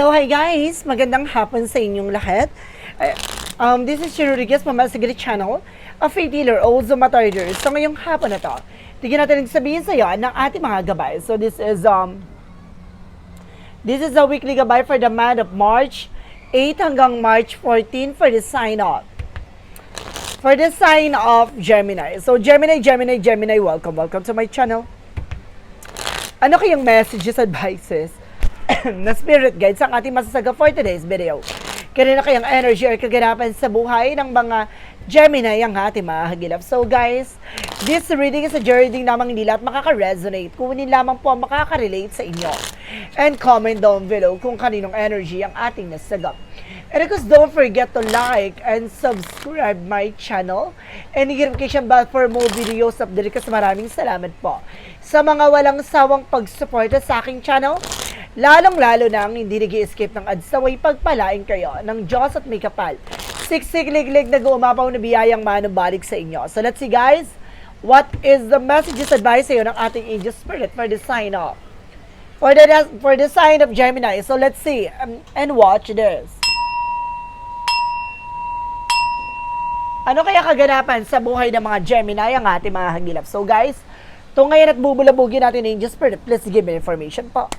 hello, hi guys! Magandang hapon sa inyong lahat. Eh, Um, this is Shiro Rodriguez from Masigri Channel, a faith healer, also matarder. So ngayong hapon na to, tignan natin sabihin sa iyo ng ating mga gabay. So this is, um, this is a weekly gabay for the month of March 8 hanggang March 14 for the sign off. For the sign of Gemini. So Gemini, Gemini, Gemini, welcome, welcome to my channel. Ano kayong messages, advices, na spirit guides ang ating masasaga for today's video? Kanina kayang energy or kaganapan sa buhay ng mga Gemini ang ating mga hagilap. So guys, this reading is a journey namang hindi lahat makaka-resonate. Kunin lamang po ang makaka-relate sa inyo. And comment down below kung kaninong energy ang ating nasagap. And of course, don't forget to like and subscribe my channel and notification bell for more videos update kasi maraming salamat po sa mga walang sawang pagsuporta sa aking channel. Lalong-lalo na ang hindi nag escape ng adsaway pagpalain kayo ng Diyos at may kapal. Siksik-liglig na gumapaw na biyayang manubalik sa inyo. So let's see guys, what is the messages advice sa iyo ng ating angel spirit for the sign of for the for the sign of Gemini. So let's see um, and watch this. Ano kaya kaganapan sa buhay ng mga Gemini ang ating mga hagilap? So guys, to ngayon at bubulabugin natin ng Angel Spirit, please give me information po.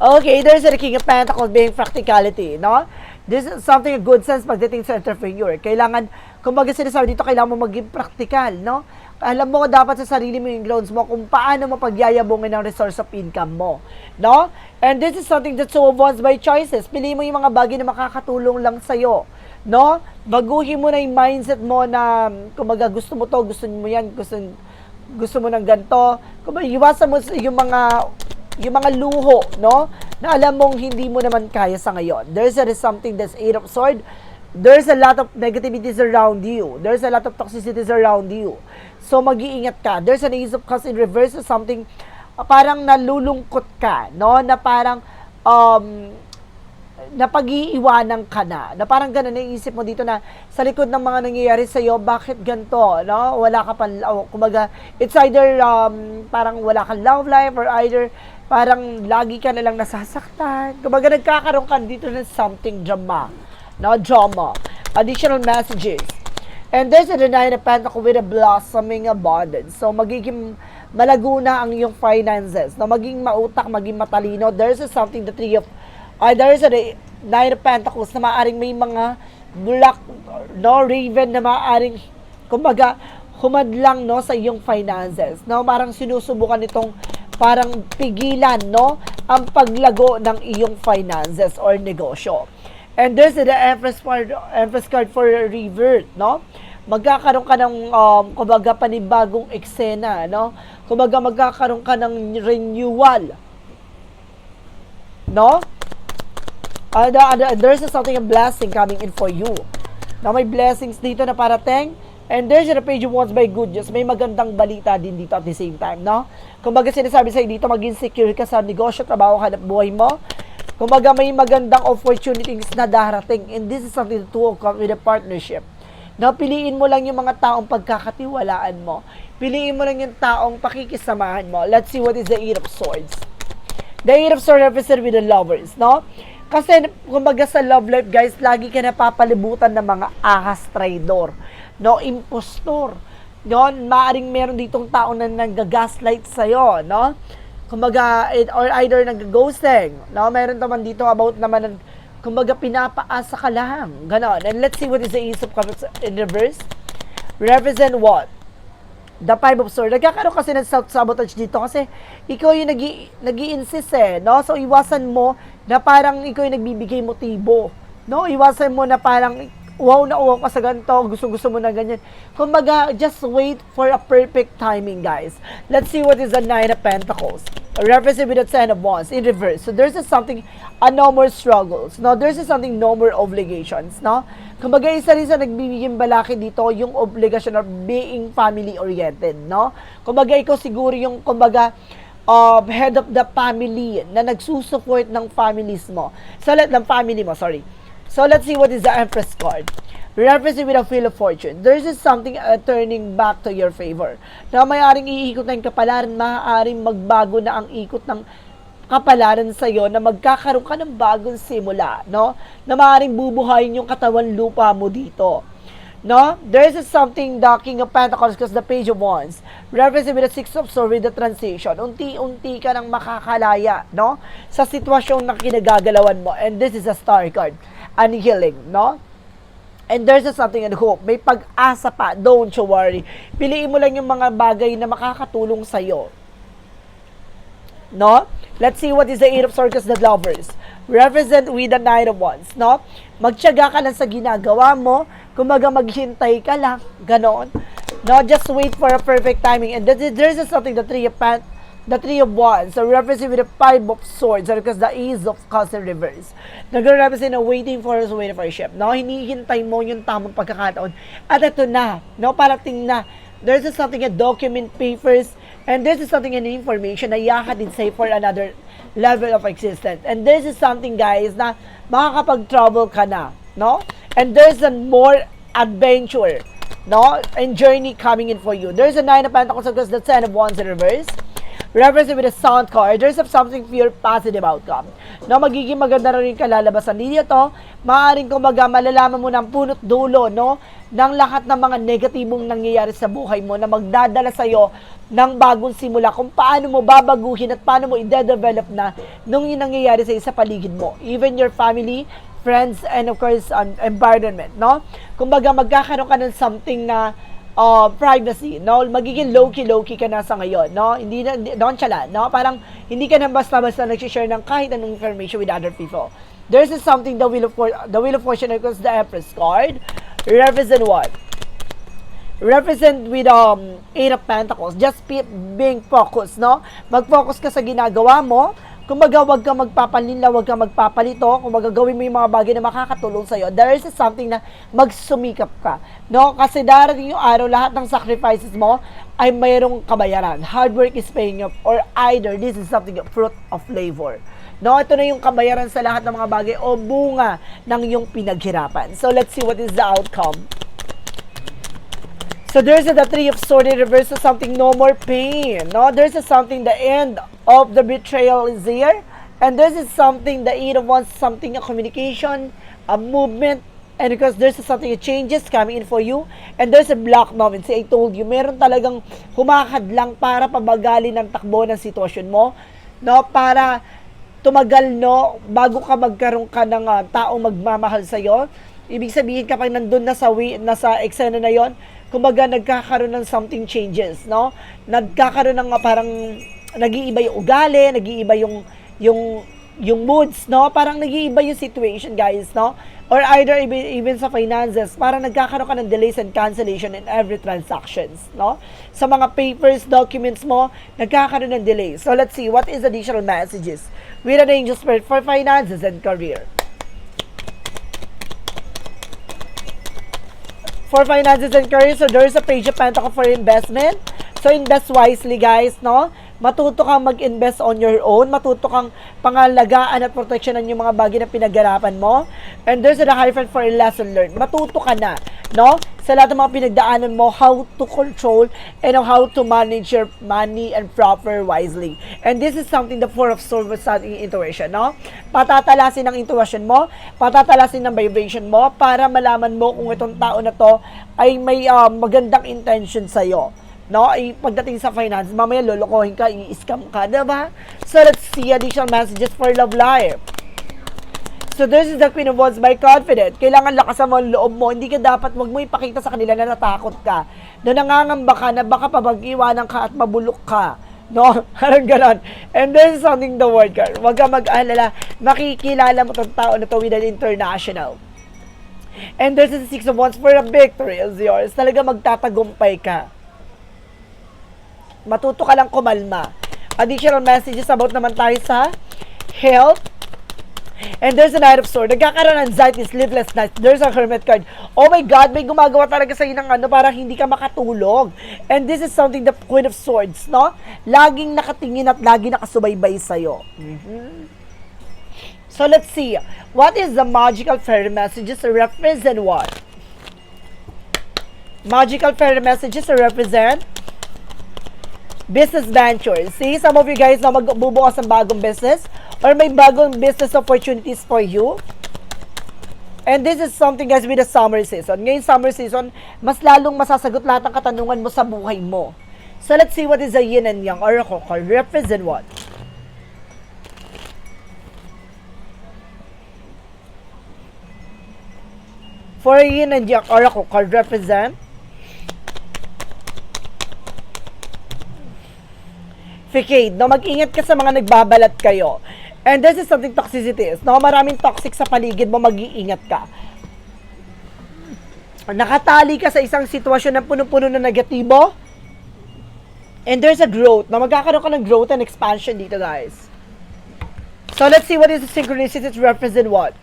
Okay, there's the King of Pentacles being practicality, no? This is something a good sense pagdating sa entrepreneur. Kailangan, kumbaga sinasabi dito, kailangan mo maging practical, no? Alam mo dapat sa sarili mo yung grounds mo kung paano mo pagyayabungin ang resource of income mo, no? And this is something that's so avoids by choices. Piliin mo yung mga bagay na makakatulong lang sa'yo, no? Baguhin mo na yung mindset mo na, kumbaga gusto mo to, gusto mo yan, gusto, gusto mo ng ganito. Kumbaga, iwasan mo yung mga yung mga luho, no? Na alam mong hindi mo naman kaya sa ngayon. There's a, something that's eight of sword. There's a lot of negativities around you. There's a lot of toxicities around you. So, mag-iingat ka. There's an ace of cups in reverse is something uh, parang nalulungkot ka, no? Na parang um, na pag-iiwanan ka na. Na parang ganun naisip mo dito na sa likod ng mga nangyayari sa iyo, bakit ganito, no? Wala ka pa, oh, kumbaga, it's either um, parang wala kang love life or either parang lagi ka na lang nasasaktan. Kumbaga, nagkakaroon ka dito ng something drama. No? Drama. Additional messages. And there's a nine of pentacles with a blossoming abundance. So, magiging malago na ang iyong finances. No? Maging mautak, maging matalino. There's a something, the three of, uh, there's a nine of pentacles na maaring may mga black, no, raven na maaring, kumbaga, humadlang, no, sa iyong finances. No? Parang sinusubukan itong parang pigilan, no, ang paglago ng iyong finances or negosyo. And there's the Empress card, Empress card for revert, no? Magkakaroon ka ng, um, kumbaga, panibagong eksena, no? Kumbaga, magkakaroon ka ng renewal, no? Uh, the, the, there's something, a blessing coming in for you. Na may blessings dito na parating, And there's a page of wands by good news. May magandang balita din dito at the same time, no? Kumbaga sinasabi sa'yo dito, maging secure ka sa negosyo, trabaho, hanap buhay mo. Kumbaga may magandang opportunities na darating. And this is something to out with a partnership. No, piliin mo lang yung mga taong pagkakatiwalaan mo. Piliin mo lang yung taong pakikisamahan mo. Let's see what is the Eight of Swords. The Eight of Swords represent with the lovers, no? Kasi, kumbaga sa love life, guys, lagi ka napapalibutan ng mga ahas traidor no, impostor. No, maaring meron ditong tao na nag-gaslight sa iyo, no? Kumbaga, it, or either nag-ghosting, no? Meron naman dito about naman, ng, kumbaga, pinapaasa ka lang. Ganon. And let's see what is the Ace of Cups in reverse. Represent what? The Five of Swords. Nagkakaroon kasi ng self-sabotage dito kasi ikaw yung nag insist eh, no? So, iwasan mo na parang ikaw yung nagbibigay motibo. No? Iwasan mo na parang wow na wow ka sa ganito, gusto-gusto mo na ganyan. Kumbaga, just wait for a perfect timing, guys. Let's see what is the Nine of Pentacles. Represent with the Ten of Wands in reverse. So there's something, a no more struggles. No, there's a something, no more obligations. No? Kumbaga, isa rin sa nagbibigyan balaki dito, yung obligation of being family-oriented. No? Kumbaga, ikaw siguro yung, kumbaga, uh, head of the family na nagsusupport ng families mo. Sa so, ng family mo, sorry So let's see what is the Empress card. Referencing with a Wheel of Fortune. There's is something uh, turning back to your favor. Na mayaaring iikot yung kapalaran, maaaring magbago na ang ikot ng kapalaran sa'yo na magkakaroon ka ng bagong simula, no? Na maaaring bubuhayin yung katawan lupa mo dito. No? There is something the King of Pentacles because the Page of Wands represents with the Six of Swords with the transition. Unti-unti ka nang makakalaya, no? Sa sitwasyon na kinagagalawan mo. And this is a star card. An healing, no? And there's a something and hope. May pag-asa pa. Don't you worry. Piliin mo lang yung mga bagay na makakatulong sa'yo. No? Let's see what is the Eight of Swords the lovers. Represent with the Nine of Wands, no? Magtiyaga ka lang sa ginagawa mo. Kumaga maghintay ka lang. Ganon. No? Just wait for a perfect timing. And there's something, the Three of Pen- the Three of Wands, so represent with the Five of Swords, so because the Ace of Cups in reverse. Nag-represent na waiting for us, waiting for a ship. No? Hinihintay mo yung tamang pagkakataon. At ito na. No? Parating na. There's something, a document, papers, and this is something, an information na iyahatid sa'yo for another level of existence. And this is something, guys, na makakapag-travel ka na. No? And there's a more adventure no? And journey coming in for you. There's a nine of pentacles because the ten of wands in reverse. Represent with a sound card. There's something pure positive outcome. No, magiging maganda na rin kalalabasan dito. Maaring kumbaga malalaman mo ng punot dulo, no? ng lahat ng mga negatibong nangyayari sa buhay mo na magdadala sa'yo ng bagong simula kung paano mo babaguhin at paano mo i-develop na nung yung nangyayari sa paligid mo. Even your family, friends, and of course, um, environment, no? Kumbaga, magkakaroon ka ng something na uh, privacy, no? Magiging low-key, low-key ka na sa ngayon, no? Hindi na, nonchalant, no? Parang, hindi ka na basta-basta nag-share ng kahit anong information with other people. There's is something, the Wheel of, the Wheel of Fortune, because the Empress card, represent what? represent with um Eight of Pentacles. Just be, being focused, no? Mag-focus ka sa ginagawa mo. Kumbaga, wag ka magpapalinla, wag ka magpapalito. Kumbaga, gawin mo yung mga bagay na makakatulong sa'yo. There is something na magsumikap ka. No? Kasi darating yung araw, lahat ng sacrifices mo ay mayroong kabayaran. Hard work is paying off. Or either, this is something, fruit of labor. No, ito na yung kabayaran sa lahat ng mga bagay o bunga ng iyong pinaghirapan. So, let's see what is the outcome. So there's a the three of sword in reverse something no more pain. No, there's a something the end of the betrayal is here, and this is something the eight of wands something a communication, a movement, and because there's a something a changes coming in for you, and there's a block moment. See, I told you, meron talagang humakad lang para pabagalin ang takbo ng sitwasyon mo, no, para tumagal no bago ka magkaroon ka ng ah, taong magmamahal sa iyo. Ibig sabihin kapag nandun na sa wi- nasa eksena na 'yon, kumbaga nagkakaroon ng something changes, no? Nagkakaroon ng ah, parang nag-iiba yung ugali, nag-iiba yung yung yung moods, no? Parang nag-iiba yung situation, guys, no? Or either even, even sa finances, parang nagkakaroon ka ng delays and cancellation in every transactions, no? Sa mga papers, documents mo, nagkakaroon ng delays. So let's see, what is additional messages with an angel spirit for finances and career? For finances and career. So, there's a page of Pentacle for investment. So, invest wisely, guys, no? Matuto kang mag-invest on your own. Matuto kang pangalagaan at proteksyonan yung mga bagay na pinagharapan mo. And there's a hyphen for a lesson learned. Matuto ka na, no? Sa lahat ng mga pinagdaanan mo, how to control and how to manage your money and proper wisely. And this is something the Four of Swords sa ating intuition, no? Patatalasin ang intuition mo, patatalasin ang vibration mo para malaman mo kung itong tao na to ay may ah, magandang intention sa'yo. No, ay pagdating sa finance, mamaya lolokohin ka, i-scam ka, diba? So, let's see additional messages for love life. So this is the Queen of Wands by confident. Kailangan lakasan mo ang loob mo. Hindi ka dapat, wag mo ipakita sa kanila na natakot ka. Na nangangamba ka na baka pabag-iwanan ka at mabulok ka. No? Parang ganon. And is something the word card. Huwag ka mag-alala. Makikilala mo itong tao na to with an international. And this is the Six of Wands for a victory is yours. Talaga magtatagumpay ka. Matuto ka lang kumalma. Additional messages about naman tayo sa health, And there's a Knight of Swords. Nagkakaroon ng anxiety, sleepless nights. There's a Hermit card. Oh my God, may gumagawa talaga sa'yo ng ano, parang hindi ka makatulog. And this is something the Queen of Swords, no? Laging nakatingin at lagi nakasubaybay sa'yo. Mhm. So let's see. What is the magical fairy messages represent what? Magical fairy messages represent business ventures. See, some of you guys na magbubukas ng bagong business or may bagong business opportunities for you. And this is something guys with the summer season. Ngayon summer season, mas lalong masasagot lahat ng katanungan mo sa buhay mo. So let's see what is the yin and yang oracle card. Represent what? For yin and yang oracle card represent Ficade, no, mag-ingat ka sa mga nagbabalat kayo. And this is something toxicity is, no, maraming toxic sa paligid mo, mag-iingat ka. Nakatali ka sa isang sitwasyon na puno-puno na negatibo, and there's a growth, no, magkakaroon ka ng growth and expansion dito, guys. So, let's see what is the synchronicities represent what?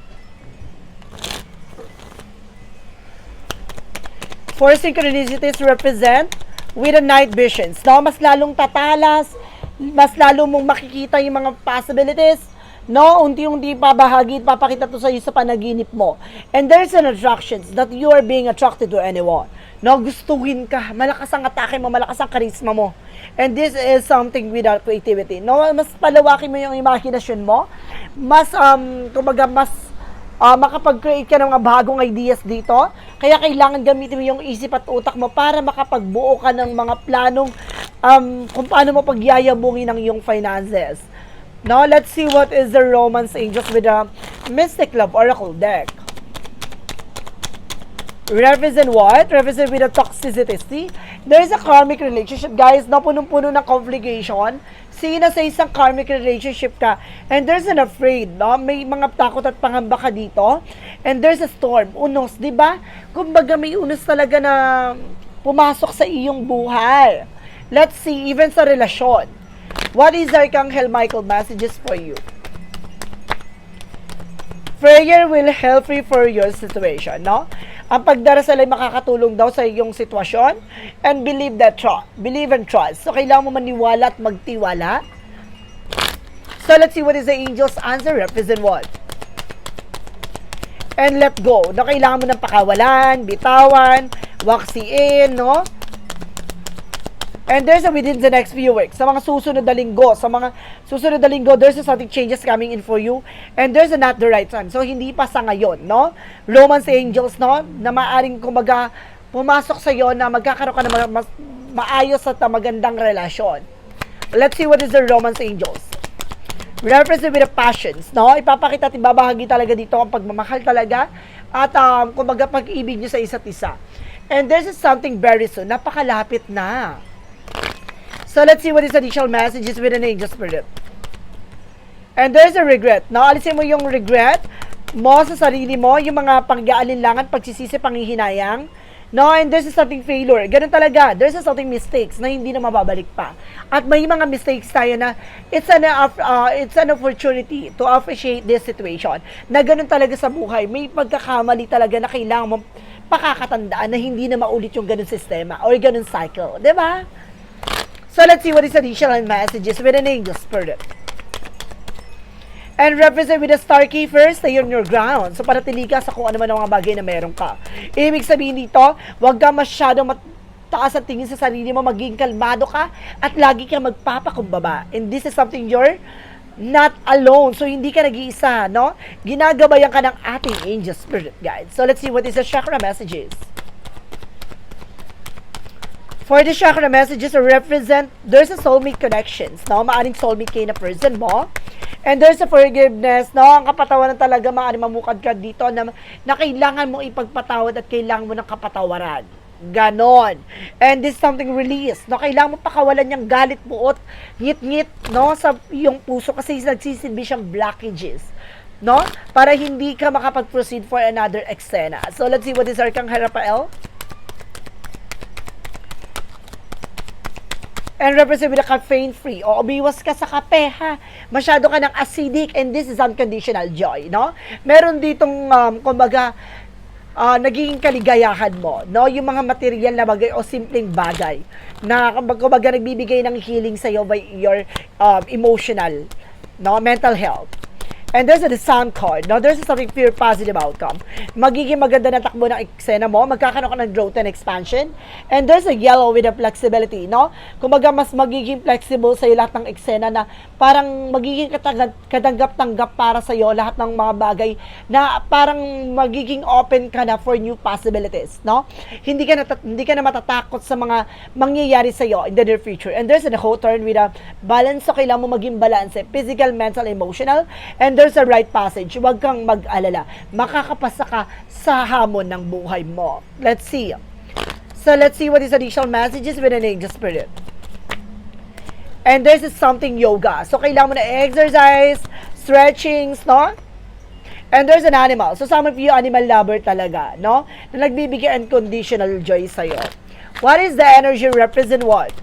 Four synchronicities represent with the night visions. No? Mas lalong tatalas, mas lalo mong makikita yung mga possibilities. No, unti-unti babahagi, papakita to sa iyo sa panaginip mo. And there's an attractions that you are being attracted to anyone. No, gustuhin ka, malakas ang atake mo, malakas ang karisma mo. And this is something without creativity. No, mas palawakin mo yung imagination mo, mas, um, kumbaga, mas uh, makapag-create ka ng mga bagong ideas dito. Kaya kailangan gamitin mo yung isip at utak mo para makapagbuo ka ng mga planong um, kung paano mo pagyayabungin ang iyong finances. Now, let's see what is the Romance Angels with the Mystic Love Oracle deck. Represent what? Represent with the toxicity. See? There is a karmic relationship, guys, na punong-puno ng complication. See, nasa isang karmic relationship ka. And there's an afraid, no? May mga takot at pangamba ka dito. And there's a storm. Unos, di ba? Kumbaga may unos talaga na pumasok sa iyong buhay. Let's see, even sa relasyon. What is Archangel Michael messages for you? Prayer will help you for your situation, no? Ang pagdarasal ay makakatulong daw sa iyong sitwasyon and believe that trust. Believe and trust. So, kailangan mo maniwala at magtiwala. So, let's see what is the angel's answer. Represent what? And let go. No, kailangan mo ng pakawalan, bitawan, waksiin, no? And there's a within the next few weeks, sa mga susunod na linggo, sa mga susunod na linggo, there's a something changes coming in for you. And there's a not the right time. So, hindi pa sa ngayon, no? Romance angels, no? Na maaring kumaga pumasok sa iyo na magkakaroon ka ng mas, maayos at magandang relasyon. Let's see what is the romance angels. Represent with the passions, no? Ipapakita at ibabahagi talaga dito ang pagmamahal talaga at um, kumbaga pag-ibig nyo sa isa't isa. And there's something very soon, napakalapit na. So let's see what is additional messages with an angel spirit. And there's a regret. No, alisin mo yung regret mo sa sarili mo, yung mga pag-aalinlangan, pagsisisi, panghihinayang. No, and there's a something failure. Ganun talaga. There's a something mistakes na hindi na mababalik pa. At may mga mistakes tayo na it's an, uh, it's an opportunity to appreciate this situation. Na ganun talaga sa buhay. May pagkakamali talaga na kailangan mo pakakatandaan na hindi na maulit yung ganun sistema or ganun cycle. ba? So let's see what is additional messages with an angel spirit. And represent with a star key first, stay on your ground. So paratili ka sa kung ano man ang mga bagay na meron ka. Ibig sabihin dito, huwag ka masyadong mat taas ang tingin sa sarili mo, maging kalmado ka, at lagi kang magpapakumbaba. And this is something you're not alone. So, hindi ka nag-iisa, no? Ginagabayan ka ng ating angel spirit guide. So, let's see what is the chakra messages. For the chakra messages represent, there's a soulmate connections, no? Maaring soulmate kayo na person mo. And there's a forgiveness, no? Ang kapatawaran talaga, maaring mamukad ka dito na, na kailangan mo ipagpatawad at kailangan mo ng kapatawaran. Ganon. And this is something release, no? Kailangan mo pakawalan yung galit buot, ngit-ngit, no? Sa iyong puso kasi nagsisilbi siyang blockages no? Para hindi ka makapag-proceed for another eksena. So, let's see what is Arcang Rafael. And represent with a caffeine free. O umiwas ka sa kape ha. Masyado ka ng acidic and this is unconditional joy, no? Meron ditong um, kumbaga uh, nagiging kaligayahan mo, no? Yung mga material na bagay o simpleng bagay na kumbaga nagbibigay ng healing sa iyo by your um, emotional, no? Mental health. And there's a sun card. Now, there's something pure positive outcome. Magiging maganda na takbo ng eksena mo. Magkakaroon ka ng growth and expansion. And there's a yellow with a flexibility, no? Kumbaga, mas magiging flexible sa'yo lahat ng eksena na parang magiging katanggap-tanggap para sa'yo lahat ng mga bagay na parang magiging open ka na for new possibilities, no? Hindi ka na, hindi ka na matatakot sa mga mangyayari sa'yo in the near future. And there's a whole turn with a balance, so kailangan mo maging balance, physical, mental, emotional, and there's a right passage. Huwag kang mag-alala. Makakapasa ka sa hamon ng buhay mo. Let's see. So let's see what is additional messages with an angel spirit. And there's is something yoga. So kailangan mo na exercise, stretchings, no? And there's an animal. So some of you animal lover talaga, no? Na nagbibigay unconditional joy sa'yo. What is the energy represent what?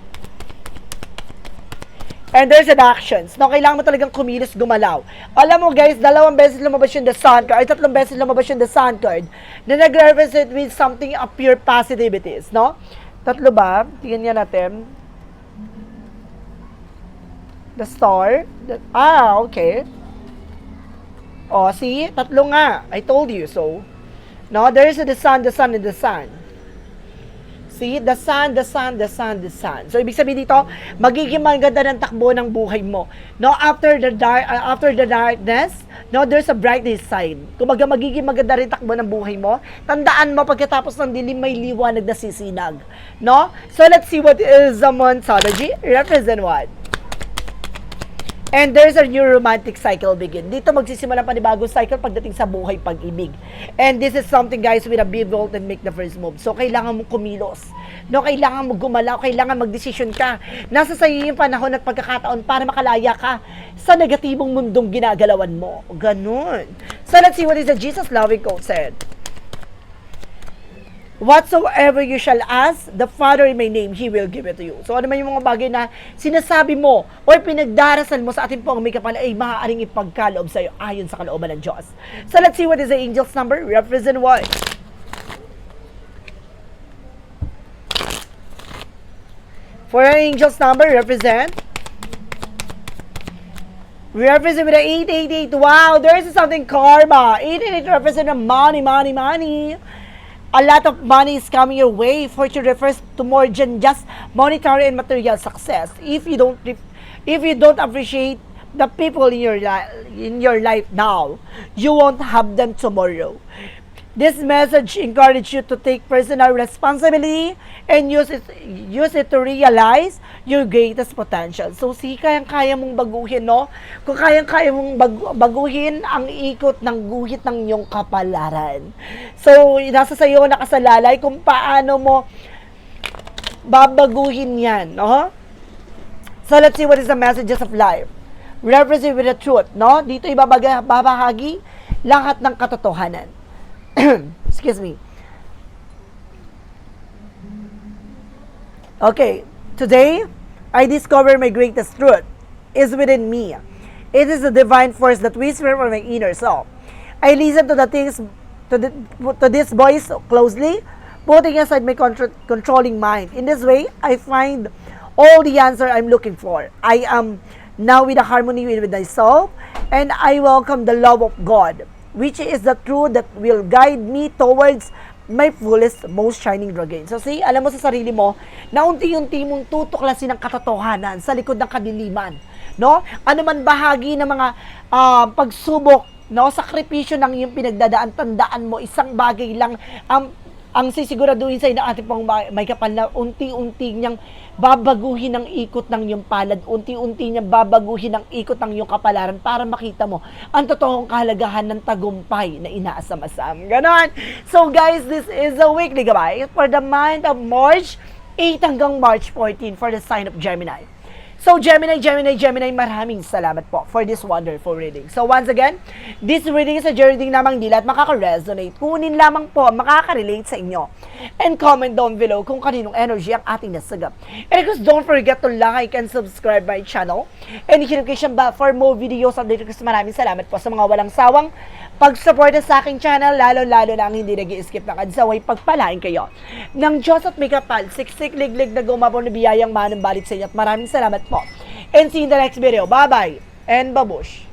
And there's an actions. No, kailangan mo talagang kumilos, gumalaw. Alam mo guys, dalawang beses lumabas yung the sun card, ay tatlong beses lumabas yung the sun card, na nag-represent with something of pure positivities, no? Tatlo ba? Tingnan nga natin. The star. The, ah, okay. Oh, see? Tatlo nga. I told you so. No, there is the sun, the sun, and the sun. See? The sun, the sun, the sun, the sun. So, ibig sabihin dito, magiging maganda ng takbo ng buhay mo. No, after the dark, uh, after the darkness, no, there's a brightness side. Kumbaga, magiging maganda rin takbo ng buhay mo. Tandaan mo, pagkatapos ng dilim, may liwanag na sisinag. No? So, let's see what is the Monthology. Represent what? And there's a new romantic cycle begin. Dito magsisimula pa ni bagong cycle pagdating sa buhay pag-ibig. And this is something guys a be bold and make the first move. So kailangan mo kumilos. No, kailangan mo gumalaw, kailangan magdesisyon ka. Nasa sa iyo yung panahon at pagkakataon para makalaya ka sa negatibong mundong ginagalawan mo. Ganun. So let's see what is the Jesus loving quote said. Whatsoever you shall ask, the Father in my name, He will give it to you. So ano man yung mga bagay na sinasabi mo or pinagdarasal mo sa ating pong may kapal ay maaaring ipagkaloob sa iyo ayon sa kalooban ng Diyos. So let's see what is the angel's number. Represent what? For an angel's number, represent we represent with the 888. Wow, there's something karma. 888 represent the money, money, money. A lot of money is coming your way. Fortune refers to more than just monetary and material success. If you don't, if you don't appreciate the people in your in your life now, you won't have them tomorrow. This message encourages you to take personal responsibility and use it, use it to realize your greatest potential. So, si kayang-kaya mong baguhin, no? Kung kayang-kaya mong bag- baguhin ang ikot ng guhit ng iyong kapalaran. So, nasa sa iyo nakasalalay kung paano mo babaguhin yan, no? So, let's see what is the messages of life. Represent with the truth, no? Dito ibabaga, babahagi lahat ng katotohanan. Excuse me. Okay, today I discover my greatest truth is within me. It is the divine force that whispers from my inner self. I listen to the things to, the, to this voice closely, putting aside my contr- controlling mind. In this way, I find all the answer I'm looking for. I am now with a harmony with myself, and I welcome the love of God, which is the truth that will guide me towards my fullest, most shining dragon. So see, alam mo sa sarili mo, na unti-unti mong tutuklasin ang katotohanan sa likod ng kadiliman. No? Ano man bahagi ng mga ah, pagsubok, no, sakripisyo ng iyong pinagdadaan, tandaan mo, isang bagay lang ang ang sisiguraduhin sa ng ating pong ma- may kapal na unti-unti niyang babaguhin ang ikot ng iyong palad, unti-unti niyang babaguhin ang ikot ng iyong kapalaran para makita mo ang totoong kahalagahan ng tagumpay na inaasam-asam. Ganon! So guys, this is a weekly gabay for the month of March 8 hanggang March 14 for the sign of Gemini. So, Gemini, Gemini, Gemini, maraming salamat po for this wonderful reading. So, once again, this reading is a reading lamang nila at makaka-resonate. Kunin lamang po makaka-relate sa inyo. And comment down below kung kaninong energy ang ating nasagap. And of course, don't forget to like and subscribe my channel. And hit notification bell for more videos update. Kasi maraming salamat po sa mga walang sawang pag-support sa aking channel, lalo-lalo na ang hindi nag skip ng adsaway, pagpalain kayo. Ng Diyos at may kapal, siksik, liglig na gumabon na biyayang balit sa inyo at maraming salamat po. And see you in the next video. Bye-bye and babush!